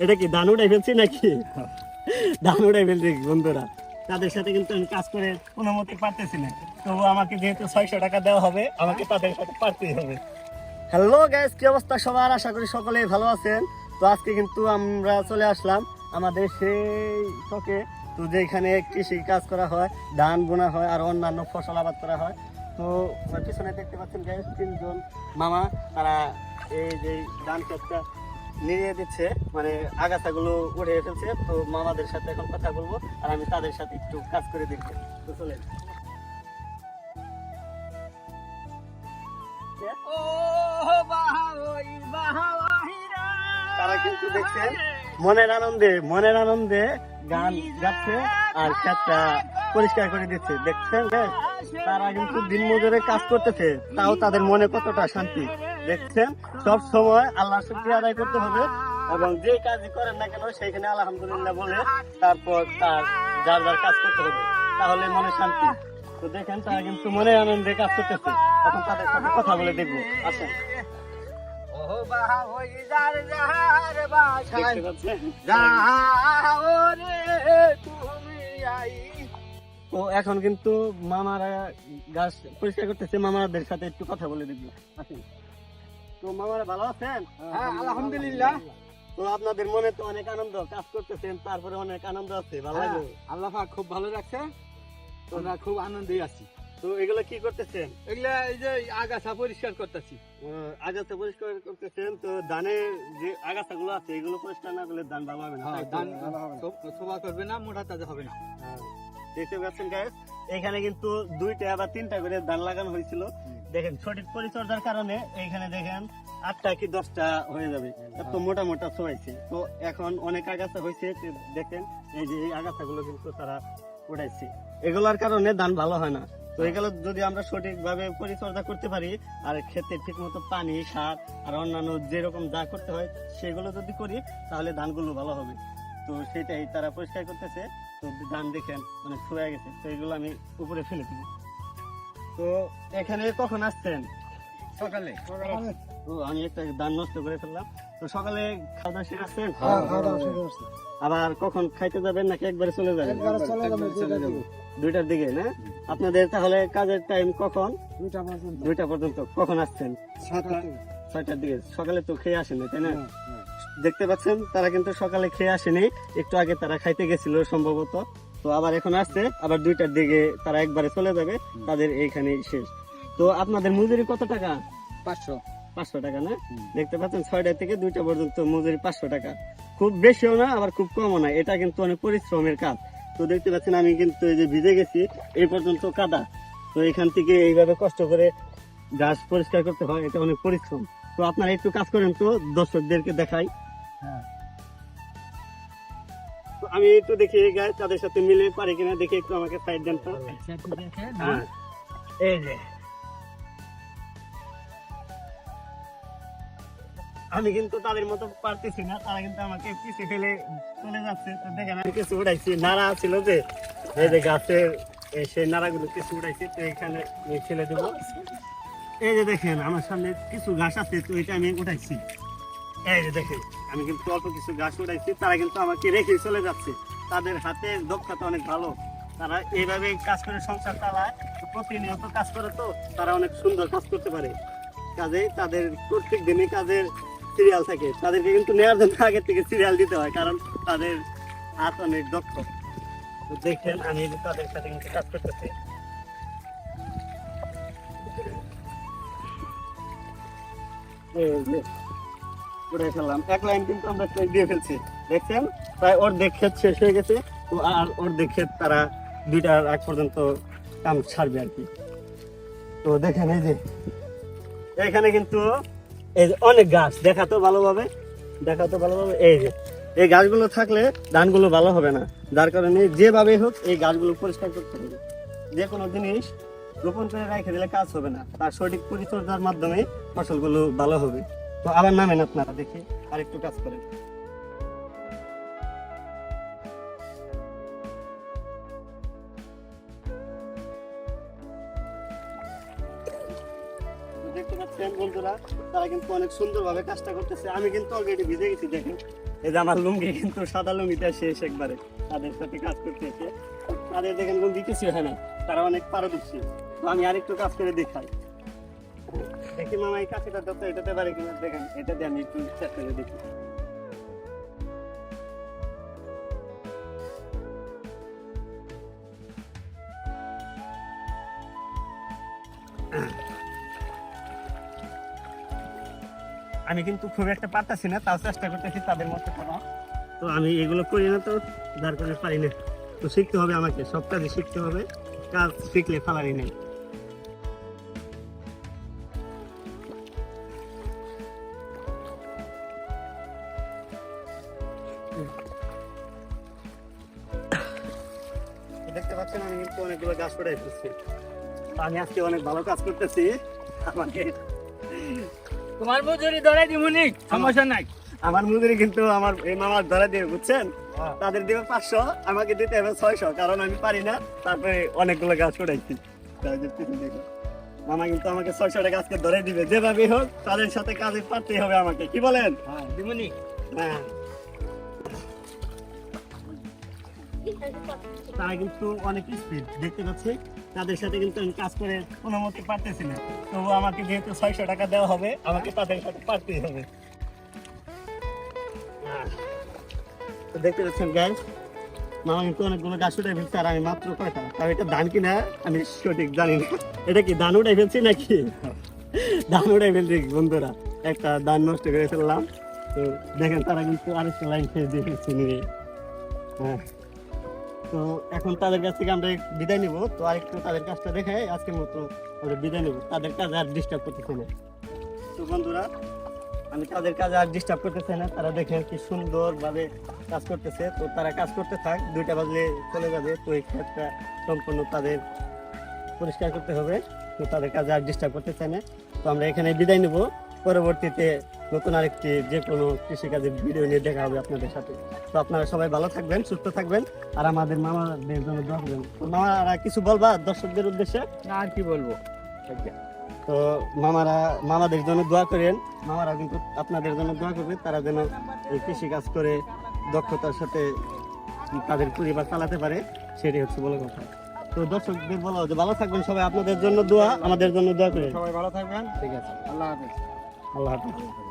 এটা কি ধান উড়াই ফেলছি নাকি? ধান উড়াই ফেলছি বন্ধুরা। তাদের সাথে কিন্তু আমি কাজ করে কোনো মতে পারতেছি না। তবু আমাকে যেহেতু ছয়শো টাকা দেওয়া হবে, আমাকে তাদের সাথে পারতেই হবে। হ্যালো গাইস কি অবস্থা সবার? আশা করি সকলেই ভালো আছেন। তো আজকে কিন্তু আমরা চলে আসলাম আমাদের সেই শখে তো যেখানে কৃষি কাজ করা হয়, ধান বোনা হয়, আর অন্যান্য ফসল আবাদ করা হয়। তো পিছনে দেখতে পাচ্ছেন গ্যাস তিনজন মামা। তারা এই যে ধান ক্ষেতটা নিয়ে দিচ্ছে মানে আগাছাগুলো উঠে ফেলছে। তো মামাদের সাথে এখন কথা বলব আর আমি তাদের সাথে একটু কাজ করে দেখব। তো চলেন। তারা কিন্তু দেখছেন মনের আনন্দে মনের আনন্দে গান গাচ্ছে আর খেতটা পরিষ্কার করে দিচ্ছে। দেখছেন guys? তারা কিন্তু দিন মজুরে কাজ করতেছে তাও তাদের মনে কতটা শান্তি। দেখছেন সব সময় আল্লাহ শুক্রিয়া আদায় করতে হবে এবং যে কাজই করেন না কেন সেখানে আলহামদুলিল্লাহ বলে তারপর তার যার যার কাজ করতে হবে তাহলে মনে শান্তি। তো দেখেন তারা কিন্তু মনে আনন্দে কাজ করতেছে। এখন তাদের সাথে কথা বলে দেখব। আসেন। তো এখন কিন্তু মামারা গাছ পরিষ্কার করতেছে মামাদের সাথে একটু কথা বলে দেখব। আসেন। তো মামারা ভালো আছেন? হ্যাঁ, আলহামদুলিল্লাহ। তো আপনাদের মনে তো অনেক আনন্দ কাজ করতেছেন তারপরে অনেক আনন্দ আছে ভালো লাগে আল্লাহ পাক খুব ভালো রাখছে। আমরা খুব আনন্দেই আছি। তো এগুলো কি করতেছেন? এগুলা এই যে আগাছা পরিষ্কার করতেছি। আগাছা পরিষ্কার করতেছেন তো ধানের যে আগাছাগুলো আছে এগুলো পরিষ্কার না করলে ধান ভালো হবে না হ্যাঁ, তাই তো? ধান শোভা করবে না মোটা তাজা হবে না। হ্যাঁ। দেখতে পাচ্ছেন গায়ে এখানে কিন্তু দুইটা বা তিনটা করে ধান লাগানো হয়েছিল। দেখেন সঠিক পরিচর্যার কারণে এইখানে দেখেন আটটা কি দশটা হয়ে যাবে। এত মোটা মোটা ছড়াইছে তো এখন অনেক আগাছা হয়েছে দেখেন এই যে এই আগাছাগুলো কিন্তু তারা উঠাইছে এগুলোর কারণে ধান ভালো হয় না। তো এগুলো যদি আমরা সঠিকভাবে পরিচর্যা করতে পারি আর ক্ষেতে ঠিক মতো পানি সার আর অন্যান্য যেরকম যা করতে হয় সেগুলো যদি করি তাহলে ধানগুলো ভালো হবে। তো সেটাই তারা পরিষ্কার করতেছে। তো ধান দেখেন অনেক শুয়ে গেছে। তো এগুলো আমি উপরে ফেলে দিব। তো এখানে কখন আসছেন? সকালে। ও আমি একটা ধান নষ্ট করে ফেললাম। তো সকালে খাওয়া দাওয়া আসছেন? হ্যাঁ, আবার কখন খাইতে যাবেন নাকি একবারে চলে যাবেন? চলে যাব, দুইটার দিকে। না? আপনাদের তাহলে কাজের টাইম কখন? দুইটা পর্যন্ত। দুইটা পর্যন্ত। কখন আসছেন? ছয়টার দিকে। সকালে তো খেয়ে আসেনি তাই না? হ্যাঁ, হ্যাঁ। দেখতে পাচ্ছেন তারা কিন্তু সকালে খেয়ে আসেনি। একটু আগে তারা খাইতে গেছিল সম্ভবত। তো আবার এখন আসছে আবার দুইটার দিকে তারা একবারে চলে যাবে তাদের এইখানে শেষ। তো আপনাদের মজুরি কত টাকা? পাঁচশো। পাঁচশো টাকা না? দেখতে পাচ্ছেন ছয়টা থেকে দুইটা পর্যন্ত মজুরি পাঁচশো টাকা। খুব বেশিও না আবার খুব কমও না। এটা কিন্তু অনেক পরিশ্রমের কাজ। তো দেখতে পাচ্ছেন আমি কিন্তু এই যে ভিজে গেছি এই পর্যন্ত কাদা। তো এখান থেকে এইভাবে কষ্ট করে গাছ পরিষ্কার করতে হয় এটা অনেক পরিশ্রম। তো আপনারা একটু কাজ করেন তো দর্শকদেরকে দেখাই। হ্যাঁ। আমি একটু দেখি গাছ তাদের সাথে মিলে পারি কিনা, দেখি একটু আমাকে সাইড দেন তো। এই যে। আমি কিন্তু তাদের মতো পারতেছি না, তারা কিন্তু আমাকে পিছে ফেলে চলে যাচ্ছে। তো দেখেন, আমি কিছু উঠাইছি নাড়া ছিল যে, এই যে এই সেই নাড়াগুলো কিছু উঠাইছি তো এখানে ফেলে দেবো। এই যে দেখেন, আমার সামনে কিছু ঘাস আছে, তো এটা আমি উঠাইছি এই যে আমি কিন্তু অল্প কিছু ঘাস উঠাইছি তারা কিন্তু আমাকে রেখে চলে যাচ্ছে। তাদের হাতে দক্ষতা অনেক ভালো। তারা এইভাবে কাজ করে সংসার চালায় প্রতিনিয়ত কাজ করে তো তারা অনেক সুন্দর কাজ করতে পারে। কাজেই তাদের প্রত্যেক দিনই কাজের সিরিয়াল থাকে। তাদেরকে কিন্তু নেওয়ার জন্য আগে থেকে সিরিয়াল দিতে হয় কারণ তাদের হাত অনেক দক্ষ। তো আমি তাদের সাথে কিন্তু কাজ করতেছি। এই যে, উড়াই ফেললাম। এক লাইন কিন্তু আমরা দিয়ে ফেলছি। দেখছেন? প্রায় অর্ধেক ক্ষেত শেষ হয়ে গেছে। তো আর অর্ধেক ক্ষেত তারা দুইটার আগ পর্যন্ত কাম ছাড়বে আর কি। তো দেখেন এই যে, এখানে কিন্তু এই যে অনেক গাছ। দেখাতো ভালোভাবে দেখাতো ভালোভাবে। এই যে, এই গাছগুলো থাকলে ধানগুলো ভালো হবে না। যার কারণে যেভাবে হোক এই গাছগুলো পরিষ্কার করতে হবে। যে কোনো জিনিস রোপণ করে রেখে দিলে কাজ হবে না। তার সঠিক পরিচর্যার মাধ্যমে ফসলগুলো ভালো হবে। তো আবার নামেন আপনারা, দেখি আর একটু কাজ করেন। দেখতে পাচ্ছেন বন্ধুরা, তারা কিন্তু অনেক কাজটা করতেছে। আমি কিন্তু ভিজে গেছি এই যে আমার লুঙ্গি কিন্তু সাদা লুঙ্গিটা শেষ একবারে তাদের সাথে কাজ তাদের না তারা অনেক পারদর্শী। তো আমি আরেকটু কাজ করে দেখাই। দেখি, মামা, এই কাঠিটা তো এটাতে পারে কিনা দেখেন, এটা দিয়ে আমি একটু চেষ্টা করে দেখি। আমি কিন্তু খুব একটা পারতাছি না, তাও চেষ্টা করতেছি তাদের মতো করা। তো আমি এগুলো করি না তো যার কারণে পারি না। তো শিখতে হবে আমাকে, সব কাজে শিখতে হবে। কাজ শিখলে ফালারি নেই। দেখতে পাচ্ছেন আমি কিন্তু অনেকগুলো গাছ ফেলছি তো আমি আজকে অনেক ভালো কাজ করতেছি। আমাকে তোমার মজুরি ধরাই দিমুনি সমস্যা নাই। আমার মজুরি কিন্তু আমার এই মামার ধরা দিয়ে বুঝছেন? তাদের দেবে পাঁচশো আমাকে দিতে হবে ছয়শো কারণ আমি পারি না। তারপরে অনেকগুলো গাছ যে মামা কিন্তু আমাকে ছয়শো টাকা আজকে ধরে দিবে। যেভাবে হোক তাদের সাথে কাজে পারতেই হবে আমাকে। কি বলেন? হ্যাঁ দিমুনি হ্যাঁ। তারা কিন্তু অনেক স্পিড দেখতে পাচ্ছি। তাদের সাথে কিন্তু আমি কাজ করে কোনো মতে পারতেছি না। তবু আমাকে যেহেতু ছয়শো টাকা দেওয়া হবে, আমাকে তাদের সাথে পারতেই হবে। দেখতে পাচ্ছেন গ্যাস মামা কিন্তু অনেকগুলো গাছ উঠে ফেলছে আর আমি মাত্র কয়টা? তাও এটা ধান কিনা? আমি সঠিক জানি না। এটা কি ধান উঠে ফেলছি নাকি? ধান উঠে ফেলছি বন্ধুরা। একটা ধান নষ্ট করে ফেললাম। তো দেখেন তারা কিন্তু আরেকটা লাইন খেয়ে দিয়ে ফেলছে নিয়ে। হ্যাঁ। তো এখন তাদের কাছ থেকে আমরা বিদায় নিব। তো আরেকটু তাদের কাজটা দেখে আজকের মতো আমরা বিদায় নিব। তাদের কাজ আর ডিস্টার্ব করতে চাই না। তো বন্ধুরা, আমি তাদের কাজ আর ডিস্টার্ব করতে চাই না। তারা দেখেন কি সুন্দরভাবে কাজ করতেছে। তো তারা কাজ করতে থাক, দুইটা বাজলে চলে যাবে। তো এই ক্ষেতটা সম্পূর্ণ তাদের পরিষ্কার করতে হবে। তো তাদের কাজ আর ডিস্টার্ব করতে চাই না। তো আমরা এখানে বিদায় নিব। পরবর্তীতে নতুন আরেকটি যে কোনো কৃষিকাজের ভিডিও নিয়ে দেখা হবে আপনাদের সাথে। তো আপনারা সবাই ভালো থাকবেন সুস্থ থাকবেন আর আমাদের মামাদের জন্য দোয়া করবেন। তো মামারা কিছু বলবা দর্শকদের উদ্দেশ্যে? না আর কি বলব? তো মামারা মামাদের জন্য দোয়া করেন। মামারা কিন্তু আপনাদের জন্য দোয়া করবে। তারা যেন এই কৃষিকাজ করে দক্ষতার সাথে তাদের পরিবার চালাতে পারে সেটাই হচ্ছে বড় কথা। তো দর্শকদের বলো যে ভালো থাকবেন সবাই। আপনাদের জন্য দোয়া আমাদের জন্য দোয়া করেন। সবাই ভালো থাকবেন। ঠিক আছে। আল্লাহ হাফেজ। আল্লাহ হাফিজ।